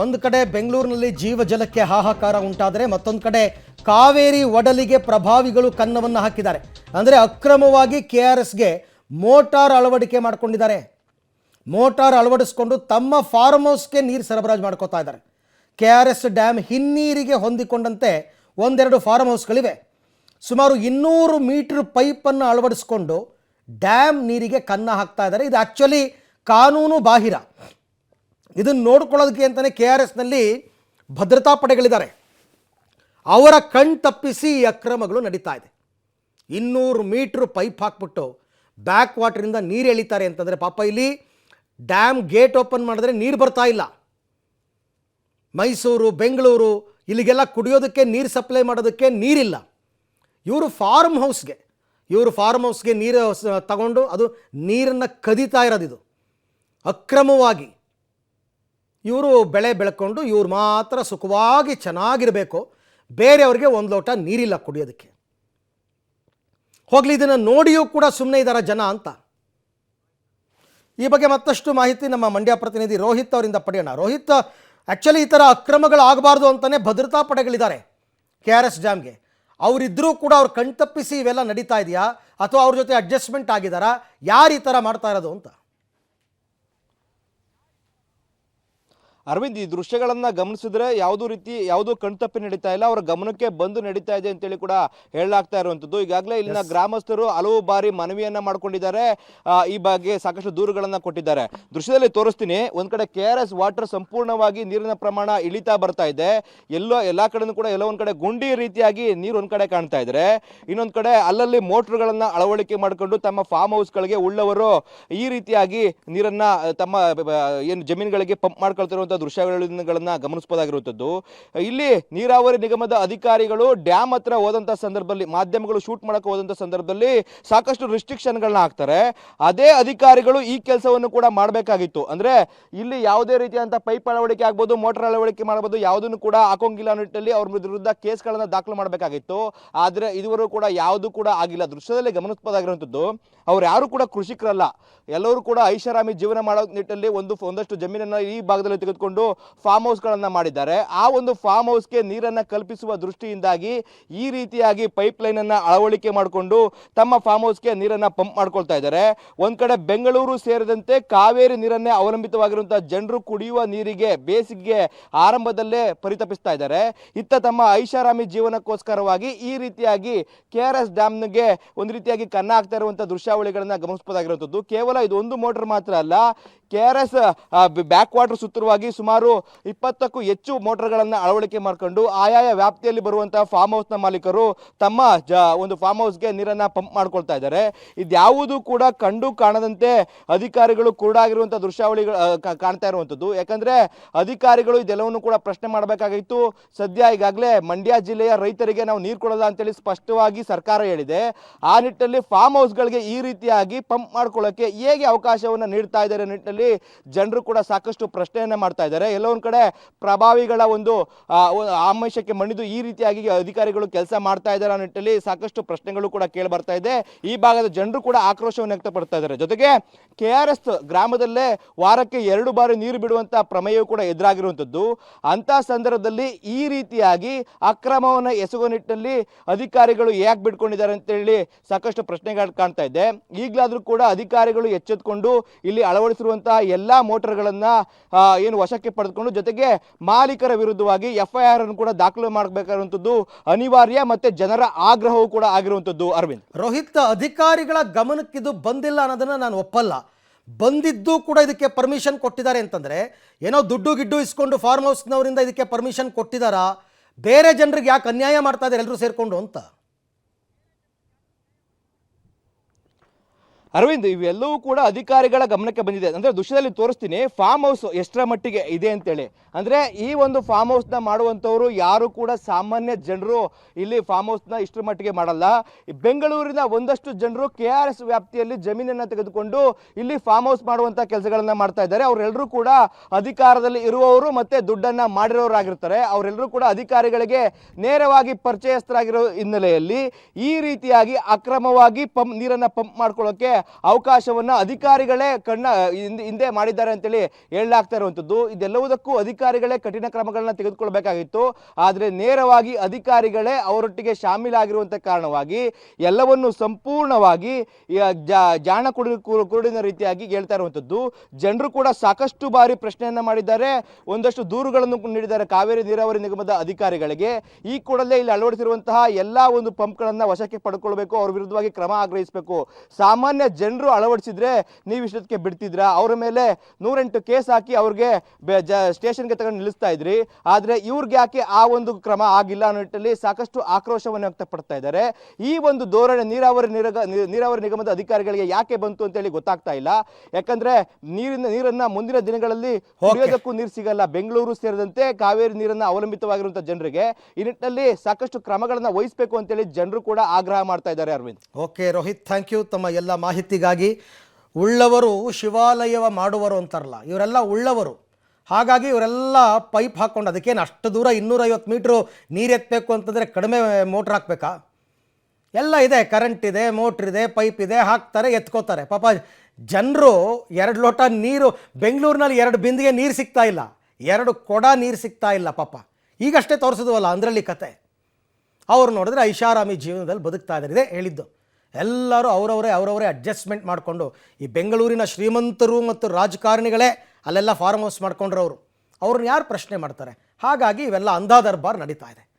ಒಂದು ಕಡೆ ಬೆಂಗಳೂರಿನಲ್ಲಿ ಜೀವಜಲಕ್ಕೆ ಹಾಹಾಕಾರ ಉಂಟಾದರೆ ಮತ್ತೊಂದು ಕಡೆ ಕಾವೇರಿ ಒಡಲಿಗೆ ಪ್ರಭಾವಿಗಳು ಕನ್ನವನ್ನು ಹಾಕಿದ್ದಾರೆ. ಅಂದರೆ ಅಕ್ರಮವಾಗಿ ಕೆ ಆರ್ ಎಸ್ಗೆ ಮೋಟಾರ್ ಅಳವಡಿಕೆ ಮಾಡಿಕೊಂಡಿದ್ದಾರೆ. ಮೋಟಾರ್ ಅಳವಡಿಸ್ಕೊಂಡು ತಮ್ಮ ಫಾರ್ಮ್ ಹೌಸ್ಗೆ ನೀರು ಸರಬರಾಜು ಮಾಡ್ಕೋತಾ ಇದ್ದಾರೆ. ಕೆ ಆರ್ ಎಸ್ ಡ್ಯಾಮ್ ಹಿನ್ನೀರಿಗೆ ಹೊಂದಿಕೊಂಡಂತೆ ಒಂದೆರಡು ಫಾರ್ಮ್ ಹೌಸ್ಗಳಿವೆ. ಸುಮಾರು ಇನ್ನೂರು ಮೀಟ್ರ್ ಪೈಪನ್ನು ಅಳವಡಿಸ್ಕೊಂಡು ಡ್ಯಾಮ್ ನೀರಿಗೆ ಕನ್ನ ಹಾಕ್ತಾ ಇದ್ದಾರೆ. ಇದು ಆ್ಯಕ್ಚುಲಿ ಕಾನೂನು ಬಾಹಿರ. ಇದನ್ನು ನೋಡ್ಕೊಳ್ಳೋದಕ್ಕೆ ಅಂತಲೇ ಕೆ ಆರ್ ಎಸ್ನಲ್ಲಿ ಭದ್ರತಾ ಪಡೆಗಳಿದ್ದಾರೆ. ಅವರ ಕಣ್ ತಪ್ಪಿಸಿ ಈ ಅಕ್ರಮಗಳು ನಡೀತಾ ಇದೆ. ಇನ್ನೂರು ಮೀಟ್ರ್ ಪೈಪ್ ಹಾಕ್ಬಿಟ್ಟು ಬ್ಯಾಕ್ ವಾಟ್ರಿಂದ ನೀರು ಎಳಿತಾರೆ ಅಂತಂದರೆ ಪಾಪ ಇಲ್ಲಿ ಡ್ಯಾಮ್ ಗೇಟ್ ಓಪನ್ ಮಾಡಿದ್ರೆ ನೀರು ಬರ್ತಾ ಇಲ್ಲ. ಮೈಸೂರು, ಬೆಂಗಳೂರು ಇಲ್ಲಿಗೆಲ್ಲ ಕುಡಿಯೋದಕ್ಕೆ ನೀರು ಸಪ್ಲೈ ಮಾಡೋದಕ್ಕೆ ನೀರಿಲ್ಲ. ಇವರು ಫಾರ್ಮ್ ಹೌಸ್ಗೆ, ಇವರು ಫಾರ್ಮ್ ಹೌಸ್ಗೆ ನೀರು ತಗೊಂಡು ಅದು ನೀರನ್ನು ಕದೀತಾ ಇರೋದಿದು. ಅಕ್ರಮವಾಗಿ ಇವರು ಬೆಳೆ ಬೆಳ್ಕೊಂಡು ಇವ್ರು ಮಾತ್ರ ಸುಖವಾಗಿ ಚೆನ್ನಾಗಿರಬೇಕು. ಬೇರೆಯವ್ರಿಗೆ ಒಂದು ಲೋಟ ನೀರಿಲ್ಲ ಕುಡಿಯೋದಕ್ಕೆ. ಹೋಗಲಿ, ಇದನ್ನು ನೋಡಿಯೂ ಕೂಡ ಸುಮ್ಮನೆ ಇದ್ದಾರ ಜನ ಅಂತ. ಈ ಬಗ್ಗೆ ಮತ್ತಷ್ಟು ಮಾಹಿತಿ ನಮ್ಮ ಮಂಡ್ಯ ಪ್ರತಿನಿಧಿ ರೋಹಿತ್ ಅವರಿಂದ ಪಡೆಯೋಣ. ರೋಹಿತ್ ಆ್ಯಕ್ಚುಲಿ ಈ ಥರ ಅಕ್ರಮಗಳಾಗಬಾರ್ದು ಅಂತಲೇ ಭದ್ರತಾ ಪಡೆಗಳಿದ್ದಾರೆ ಕೆ ಆರ್ ಎಸ್ ಡ್ಯಾಮ್ಗೆ. ಅವರಿದ್ದರೂ ಕೂಡ ಅವ್ರು ಕಣ್ತಪ್ಪಿಸಿ ಇವೆಲ್ಲ ನಡೀತಾ ಇದೆಯಾ? ಅಥವಾ ಅವ್ರ ಜೊತೆ ಅಡ್ಜಸ್ಟ್ಮೆಂಟ್ ಆಗಿದ್ದಾರಾ ಯಾರು ಈ ಥರ ಮಾಡ್ತಾ ಇರೋದು ಅಂತ. ಅರವಿಂದ್ ಈ ದೃಶ್ಯಗಳನ್ನ ಗಮನಿಸಿದ್ರೆ ಯಾವುದೋ ರೀತಿ ಯಾವುದೋ ಕಣ್ತಪ್ಪಿ ನಡೀತಾ ಇಲ್ಲ. ಅವರ ಗಮನಕ್ಕೆ ಬಂದು ನಡೀತಾ ಇದೆ ಅಂತೇಳಿ ಕೂಡ ಹೇಳಲಾಗ್ತಾ ಇರುವಂತದ್ದು ಈಗಾಗಲೇ ಇಲ್ಲಿನ ಗ್ರಾಮಸ್ಥರು ಹಲವು ಬಾರಿ ಮನವಿಯನ್ನ ಮಾಡ್ಕೊಂಡಿದ್ದಾರೆ. ಈ ಬಗ್ಗೆ ಸಾಕಷ್ಟು ದೂರುಗಳನ್ನ ಕೊಟ್ಟಿದ್ದಾರೆ. ದೃಶ್ಯದಲ್ಲಿ ತೋರಿಸ್ತೀನಿ. ಒಂದ್ ಕಡೆ ಕೆ ಆರ್ ಎಸ್ ವಾಟರ್ ಸಂಪೂರ್ಣವಾಗಿ ನೀರಿನ ಪ್ರಮಾಣ ಇಳಿತಾ ಬರ್ತಾ ಇದೆ. ಎಲ್ಲೋ ಎಲ್ಲಾ ಕಡೆನೂ ಕೂಡ ಎಲ್ಲೋ ಒಂದ್ ಕಡೆ ಗುಂಡಿ ರೀತಿಯಾಗಿ ನೀರು ಒಂದ್ ಕಡೆ ಕಾಣ್ತಾ ಇದ್ರೆ ಇನ್ನೊಂದ್ ಕಡೆ ಅಲ್ಲಲ್ಲಿ ಮೋಟರ್ಗಳನ್ನ ಅಳವಡಿಕೆ ಮಾಡಿಕೊಂಡು ತಮ್ಮ ಫಾರ್ಮ್ ಹೌಸ್ಗಳಿಗೆ ಉಳ್ಳವರು ಈ ರೀತಿಯಾಗಿ ನೀರನ್ನ ತಮ್ಮ ಏನು ಜಮೀನುಗಳಿಗೆ ಪಂಪ್ ಮಾಡ್ಕೊಳ್ತಿರುವಂತಹ ದೃಶ್ಯಗಳನ್ನ ಗಮನಿಸಬಹುದಾಗಿರುವಂತದ್ದು ಇಲ್ಲಿ ನೀರಾವರಿ ನಿಗಮದ ಅಧಿಕಾರಿಗಳು ಡ್ಯಾಮ್ ಹತ್ರ ಹೋದಂತ ಸಂದರ್ಭದಲ್ಲಿ, ಮಾಧ್ಯಮಗಳು ಶೂಟ್ ಮಾಡಕ್ಕೆ ಹೋದಂತ ಸಂದರ್ಭದಲ್ಲಿ ಸಾಕಷ್ಟು ರಿಸ್ಟ್ರಿಕ್ಷನ್ಗಳನ್ನ ಹಾಕ್ತಾರೆ. ಅದೇ ಅಧಿಕಾರಿಗಳು ಈ ಕೆಲಸವನ್ನು ಕೂಡ ಮಾಡಬೇಕಾಗಿತ್ತು. ಅಂದ್ರೆ ಇಲ್ಲಿ ಯಾವುದೇ ರೀತಿಯಂತ ಪೈಪ್ ಅಳವಡಿಕೆ ಆಗ್ಬೋದು, ಮೋಟರ್ ಅಳವಡಿಕೆ ಮಾಡಬಹುದು ಯಾವುದನ್ನು ಕೂಡ ಹಾಕೋಂಗಿಲ್ಲ ನಿಟ್ಟಿನಲ್ಲಿ ಅವ್ರ ವಿರುದ್ಧ ಕೇಸ್ಗಳನ್ನ ದಾಖಲು ಮಾಡಬೇಕಾಗಿತ್ತು. ಆದ್ರೆ ಇದುವರೆಗೂ ಕೂಡ ಯಾವುದು ಕೂಡ ಆಗಿಲ್ಲ. ದೃಶ್ಯದಲ್ಲಿ ಗಮನಿಸಬಹುದಾಗಿರುವಂತದ್ದು ಅವ್ರು ಯಾರು ಕೂಡ ಕೃಷಿಕರಲ್ಲ. ಎಲ್ಲರೂ ಕೂಡ ಐಷಾರಾಮಿ ಜೀವನ ಮಾಡೋ ನಿಟ್ಟಿನಲ್ಲಿ ಒಂದು ಒಂದಷ್ಟು ಜಮೀನನ್ನ ಈ ಭಾಗದಲ್ಲಿ ತೆಗೆದುಕೊಂಡು ಫಾರ್ಮ್ ಹೌಸ್ಗಳನ್ನು ಮಾಡಿದ್ದಾರೆ. ಆ ಒಂದು ಫಾರ್ಮ್ ಹೌಸ್ಗೆ ನೀರನ್ನ ಕಲ್ಪಿಸುವ ದೃಷ್ಟಿಯಿಂದಾಗಿ ಈ ರೀತಿಯಾಗಿ ಪೈಪ್ ಲೈನ್ ಅನ್ನ ಅಳವಡಿಕೆ ಮಾಡಿಕೊಂಡು ತಮ್ಮ ಫಾರ್ಮ್ ಹೌಸ್ಗೆ ನೀರನ್ನ ಪಂಪ್ ಮಾಡ್ಕೊಳ್ತಾ ಇದ್ದಾರೆ. ಒಂದು ಕಡೆ ಬೆಂಗಳೂರು ಸೇರಿದಂತೆ ಕಾವೇರಿ ನೀರನ್ನೇ ಅವಲಂಬಿತವಾಗಿರುವಂಥ ಜನರು ಕುಡಿಯುವ ನೀರಿಗೆ ಬೇಸಿಗೆ ಆರಂಭದಲ್ಲೇ ಪರಿತಪಿಸ್ತಾ ಇದ್ದಾರೆ. ಇತ್ತ ತಮ್ಮ ಐಷಾರಾಮಿ ಜೀವನಕ್ಕೋಸ್ಕರವಾಗಿ ಈ ರೀತಿಯಾಗಿ ಕೆ ಆರ್ ಎಸ್ ಡ್ಯಾಮ್ಗೆ ಒಂದು ರೀತಿಯಾಗಿ ಕನ್ನ ಆಗ್ತಾ ಇರುವಂಥ ದೃಶ್ಯಾವಳಿಗಳನ್ನು ಗಮನಿಸಬಹುದಾಗಿರುವಂಥದ್ದು ಕೇವಲ ಇದು ಒಂದು ಮೋಟರ್ ಮಾತ್ರ ಅಲ್ಲ K R S back water ಸುತ್ತುವಾಗಿ ಸುಮಾರು ಇಪ್ಪತ್ತಕ್ಕೂ ಹೆಚ್ಚು ಮೋಟರ್ಗಳನ್ನು ಅಳವಡಿಕೆ ಮಾಡ್ಕೊಂಡು ಆಯಾಯ ವ್ಯಾಪ್ತಿಯಲ್ಲಿ ಬರುವಂತಹ ಫಾರ್ಮ್ ಹೌಸ್ನ ಮಾಲೀಕರು ತಮ್ಮ ಜ, ಒಂದು ಫಾರ್ಮ್ ಹೌಸ್ಗೆ ನೀರನ್ನು ಪಂಪ್ ಮಾಡ್ಕೊಳ್ತಾ ಇದ್ದಾರೆ. ಇದ್ಯಾವುದೂ ಕೂಡ ಕಂಡು ಕಾಣದಂತೆ ಅಧಿಕಾರಿಗಳು ಕುರುಡಾಗಿರುವಂತಹ ದೃಶ್ಯಾವಳಿಗಳು ಕಾಣ್ತಾ ಇರುವಂಥದ್ದು. ಯಾಕಂದ್ರೆ ಅಧಿಕಾರಿಗಳು ಇದೆಲ್ಲವನ್ನು ಕೂಡ ಪ್ರಶ್ನೆ ಮಾಡಬೇಕಾಗಿತ್ತು. ಸದ್ಯ ಈಗಾಗಲೇ ಮಂಡ್ಯ ಜಿಲ್ಲೆಯ ರೈತರಿಗೆ ನಾವು ನೀರು ಕೊಡಲ್ಲ ಅಂತೇಳಿ ಸ್ಪಷ್ಟವಾಗಿ ಸರ್ಕಾರ ಹೇಳಿದೆ. ಆ ನಿಟ್ಟಿನಲ್ಲಿ ಫಾರ್ಮ್ ಹೌಸ್ಗಳಿಗೆ ಈ ರೀತಿಯಾಗಿ ಪಂಪ್ ಮಾಡ್ಕೊಳ್ಳೋಕೆ ಹೇಗೆ ಅವಕಾಶವನ್ನು ನೀಡ್ತಾ ಇದ್ದಾರೆ ನಿಟ್ಟಿನಲ್ಲಿ ಜನರು ಕೂಡ ಸಾಕಷ್ಟು ಪ್ರಶ್ನೆಯನ್ನ ಮಾಡ್ತಾ ಇದ್ದಾರೆ. ಎಲ್ಲೋ ಕಡೆ ಪ್ರಭಾವಿಗಳ ಒಂದು ಆಮಿಷಕ್ಕೆ ಮಣಿದು ಈ ರೀತಿಯಾಗಿ ಅಧಿಕಾರಿಗಳು ಕೆಲಸ ಮಾಡ್ತಾ ಇದ್ದಾರೆ ಅನ್ನೋ ನಿಟ್ಟಲ್ಲಿ ಸಾಕಷ್ಟು ಪ್ರಶ್ನೆಗಳು ಕೂಡ ಕೇಳಿ ಬರ್ತಾ ಇದೆ. ಈ ಭಾಗದ ಜನರು ಕೂಡ ಆಕ್ರೋಶವನ್ನು ವ್ಯಕ್ತಪಡ್ತಾ ಇದ್ದಾರೆ. ಜೊತೆಗೆ ಕೆ ಆರ್ ಎಸ್ ಗ್ರಾಮದಲ್ಲೇ ವಾರಕ್ಕೆ ಎರಡು ಬಾರಿ ನೀರು ಬಿಡುವಂತಹ ಪ್ರಮೇಯವು ಕೂಡ ಎದುರಾಗಿರುವಂಥದ್ದು ಅಂತ ಸಂದರ್ಭದಲ್ಲಿ ಈ ರೀತಿಯಾಗಿ ಅಕ್ರಮವನ್ನು ಎಸಗುವ ನಿಟ್ಟಿನಲ್ಲಿ ಅಧಿಕಾರಿಗಳು ಯಾಕೆ ಅಂತ ಅಂತೇಳಿ ಸಾಕಷ್ಟು ಪ್ರಶ್ನೆಗಳು ಕಾಣ್ತಾ ಇದೆ. ಈಗಲಾದರೂ ಕೂಡ ಅಧಿಕಾರಿಗಳು ಎಚ್ಚೆತ್ಕೊಂಡು ಇಲ್ಲಿ ಅಳವಡಿಸಿರುವಂತಹ ಎಲ್ಲಾ ಮೋಟರ್ಗಳನ್ನ ಏನು ವಶಕ್ಕೆ ಪಡೆದುಕೊಂಡು ಜೊತೆಗೆ ಮಾಲೀಕರ ವಿರುದ್ಧವಾಗಿ ಎಫ್ ಐ ಆರ್ ಅನ್ನು ಕೂಡ ದಾಖಲು ಮಾಡಬೇಕಾಗಿರುವಂಥದ್ದು ಅನಿವಾರ್ಯ ಮತ್ತೆ ಜನರ ಆಗ್ರಹವೂ ಕೂಡ ಆಗಿರುವಂಥದ್ದು ಅರವಿಂದ್. ರೋಹಿತ್, ಅಧಿಕಾರಿಗಳ ಗಮನಕ್ಕಿದು ಬಂದಿಲ್ಲ ಅನ್ನೋದನ್ನು ನಾನು ಒಪ್ಪಲ್ಲ. ಬಂದಿದ್ದು ಕೂಡ ಇದಕ್ಕೆ ಪರ್ಮಿಷನ್ ಕೊಟ್ಟಿದ್ದಾರೆ ಅಂತಂದರೆ, ಏನೋ ದುಡ್ಡು ಗಿಡ್ಡು ಇಸ್ಕೊಂಡು ಫಾರ್ಮ್ ಹೌಸ್ನವರಿಂದ ಇದಕ್ಕೆ ಪರ್ಮಿಷನ್ ಕೊಟ್ಟಿದ್ದಾರಾ ಬೇರೆ ಜನರಿಗೆ ಯಾಕೆ ಅನ್ಯಾಯ ಮಾಡ್ತಾ ಇದ್ದಾರೆ ಎಲ್ಲರೂ ಸೇರಿಕೊಂಡು ಅಂತ? ಅರವಿಂದ್, ಇವೆಲ್ಲವೂ ಕೂಡ ಅಧಿಕಾರಿಗಳ ಗಮನಕ್ಕೆ ಬಂದಿದೆ. ಅಂದ್ರೆ ದೃಶ್ಯದಲ್ಲಿ ತೋರಿಸ್ತೀನಿ ಫಾರ್ಮ್ ಹೌಸ್ ಎಷ್ಟರ ಮಟ್ಟಿಗೆ ಇದೆ ಅಂತೇಳಿ. ಅಂದ್ರೆ ಈ ಒಂದು ಫಾರ್ಮ್ ಹೌಸ್ನ ಮಾಡುವಂಥವರು ಯಾರು ಕೂಡ ಸಾಮಾನ್ಯ ಜನರು ಇಲ್ಲಿ ಫಾರ್ಮ್ ಹೌಸ್ನ ಇಷ್ಟರ ಮಟ್ಟಿಗೆ ಮಾಡಲ್ಲ. ಬೆಂಗಳೂರಿನ ಒಂದಷ್ಟು ಜನರು ಕೆ ಆರ್ ಎಸ್ ವ್ಯಾಪ್ತಿಯಲ್ಲಿ ಜಮೀನನ್ನ ತೆಗೆದುಕೊಂಡು ಇಲ್ಲಿ ಫಾರ್ಮ್ ಹೌಸ್ ಮಾಡುವಂತ ಕೆಲಸಗಳನ್ನು ಮಾಡ್ತಾ ಇದ್ದಾರೆ. ಅವರೆಲ್ಲರೂ ಕೂಡ ಅಧಿಕಾರದಲ್ಲಿ ಇರುವವರು ಮತ್ತೆ ದುಡ್ಡನ್ನ ಮಾಡಿರೋರಾಗಿರ್ತಾರೆ. ಅವರೆಲ್ಲರೂ ಕೂಡ ಅಧಿಕಾರಿಗಳಿಗೆ ನೇರವಾಗಿ ಪರಿಚಯಸ್ಥರಾಗಿರೋ ಹಿನ್ನೆಲೆಯಲ್ಲಿ ಈ ರೀತಿಯಾಗಿ ಅಕ್ರಮವಾಗಿ ಪಂಪ್ ನೀರನ್ನು ಪಂಪ್ ಮಾಡ್ಕೊಳ್ಳೋಕೆ ಅವಕಾಶವನ್ನ ಅಧಿಕಾರಿಗಳೇ ಕಣ್ಣ, ಹಿಂದೆ- ಮಾಡಿದ್ದಾರೆ ಅಂತೇಳಿ ಹೇಳಲಾಗ್ತಾ ಇರುವಂಥದ್ದು. ಇದೆಲ್ಲವುದಕ್ಕೂ ಅಧಿಕಾರಿಗಳೇ ಕಠಿಣ ಕ್ರಮಗಳನ್ನ ತೆಗೆದುಕೊಳ್ಬೇಕಾಗಿತ್ತು. ಆದರೆ ನೇರವಾಗಿ ಅಧಿಕಾರಿಗಳೇ ಅವರೊಟ್ಟಿಗೆ ಶಾಮೀಲಾಗಿರುವಂಥ ಕಾರಣವಾಗಿ ಎಲ್ಲವನ್ನು ಸಂಪೂರ್ಣವಾಗಿ ಜಾಣ ಕುರುಡಿನ ರೀತಿಯಾಗಿ ಹೇಳ್ತಾ ಇರುವಂಥದ್ದು. ಜನರು ಕೂಡ ಸಾಕಷ್ಟು ಬಾರಿ ಪ್ರಶ್ನೆಯನ್ನ ಮಾಡಿದ್ದಾರೆ. ಒಂದಷ್ಟು ದೂರುಗಳನ್ನು ನೀಡಿದ್ದಾರೆ ಕಾವೇರಿ ನೀರಾವರಿ ನಿಗಮದ ಅಧಿಕಾರಿಗಳಿಗೆ. ಈ ಕೂಡಲೇ ಇಲ್ಲಿ ಅಳವಡಿಸಿರುವಂತಹ ಎಲ್ಲಾ ಒಂದು ಪಂಪ್ಗಳನ್ನು ವಶಕ್ಕೆ ಪಡ್ಕೊಳ್ಬೇಕು, ಅವ್ರ ವಿರುದ್ಧವಾಗಿ ಕ್ರಮ ಆಗ್ರಹಿಸಬೇಕು. ಸಾಮಾನ್ಯ ಜನರು ಅಳವಡಿಸಿದ್ರೆ ನೀವು ಇಷ್ಟಕ್ಕೆ ಬಿಡ್ತಿದ್ರ? ಅವರ ಮೇಲೆ ನೂರೆಂಟು ಕೇಸ್ ಹಾಕಿ ಅವ್ರಿಗೆ ಸ್ಟೇಷನ್ಗೆ ತಗೊಂಡು ನಿಲ್ಲಿಸ್ತಾ ಇದ್ರಿ. ಆದ್ರೆ ಇವ್ರಿಗೆ ಯಾಕೆ ಆ ಒಂದು ಕ್ರಮ ಆಗಿಲ್ಲ ಅನ್ನೋ ನಿಟ್ಟಲ್ಲಿ ಸಾಕಷ್ಟು ಆಕ್ರೋಶವನ್ನು ವ್ಯಕ್ತಪಡ್ತಾ ಇದ್ದಾರೆ. ಈ ಒಂದು ಧೋರಣೆ ನೀರಾವರಿ ನಿರಗ ನೀರಾವರಿ ನಿಗಮದ ಅಧಿಕಾರಿಗಳಿಗೆ ಯಾಕೆ ಬಂತು ಅಂತೇಳಿ ಗೊತ್ತಾಗ್ತಾ ಇಲ್ಲ. ಯಾಕಂದ್ರೆ ನೀರಿನ ನೀರನ್ನ ಮುಂದಿನ ದಿನಗಳಲ್ಲಿ ಕುಡಿಯೋದಕ್ಕೂ ನೀರು ಸಿಗಲ್ಲ. ಬೆಂಗಳೂರು ಸೇರಿದಂತೆ ಕಾವೇರಿ ನೀರನ್ನ ಅವಲಂಬಿತವಾಗಿರುವಂತಹ ಜನರಿಗೆ ಈ ನಿಟ್ಟಿನಲ್ಲಿ ಸಾಕಷ್ಟು ಕ್ರಮಗಳನ್ನ ವಹಿಸಬೇಕು ಅಂತೇಳಿ ಜನರು ಕೂಡ ಆಗ್ರಹ ಮಾಡ್ತಾ ಇದ್ದಾರೆ Aravind. Okay Rohit thank you ತಮ್ಮ ಎಲ್ಲ ಮಾಹಿತಿಗಾಗಿ ಉಳ್ಳವರು ಶಿವಾಲಯವ ಮಾಡುವರು ಅಂತಾರಲ್ಲ, ಇವರೆಲ್ಲ ಉಳ್ಳವರು. ಹಾಗಾಗಿ ಇವರೆಲ್ಲ ಪೈಪ್ ಹಾಕ್ಕೊಂಡು ಅದಕ್ಕೇನು ಅಷ್ಟು ದೂರ ಇನ್ನೂರೈವತ್ತು ಮೀಟ್ರು ನೀರು ಎತ್ತಬೇಕು ಅಂತಂದರೆ ಕಡಿಮೆ ಮೋಟ್ರ್ ಹಾಕ್ಬೇಕಾ? ಎಲ್ಲ ಇದೆ ಕರೆಂಟ್ ಇದೆ ಮೋಟ್ರ್ ಇದೆ ಪೈಪ್ ಇದೆ, ಹಾಕ್ತಾರೆ, ಎತ್ಕೋತಾರೆ. ಪಾಪ ಜನರು ಎರಡು ಲೋಟ ನೀರು, ಬೆಂಗಳೂರಿನಲ್ಲಿ ಎರಡು ಬಿಂದಿಗೆ ನೀರು ಸಿಗ್ತಾ ಇಲ್ಲ. ಎರಡು ಕೊಡ ನೀರು ಸಿಗ್ತಾ ಇಲ್ಲ ಪಾಪ. ಈಗಷ್ಟೇ ತೋರಿಸಿದ್ವಲ್ಲ ಅಂದ್ರಲ್ಲಿ ಕತೆ. ಅವ್ರು ನೋಡಿದ್ರೆ ಐಷಾರಾಮಿ ಜೀವನದಲ್ಲಿ ಬದುಕ್ತಾ ಇದ್ದಾರೆ ಇದೇ ಹೇಳಿದ್ದು. ಎಲ್ಲರೂ ಅವರವರೇ ಅವರವರೇ ಅಡ್ಜಸ್ಟ್ಮೆಂಟ್ ಮಾಡಿಕೊಂಡು ಈ ಬೆಂಗಳೂರಿನ ಶ್ರೀಮಂತರು ಮತ್ತು ರಾಜಕಾರಣಿಗಳೇ ಅಲ್ಲೆಲ್ಲ ಫಾರ್ಮ್ ಹೌಸ್ ಮಾಡ್ಕೊಂಡ್ರವರು. ಅವರು ಅವ್ರನ್ನ ಯಾರು ಪ್ರಶ್ನೆ ಮಾಡ್ತಾರೆ? ಹಾಗಾಗಿ ಇವೆಲ್ಲ ಅಂಧಾ ದರ್ಬಾರ್ ನಡೀತಾ ಇದೆ.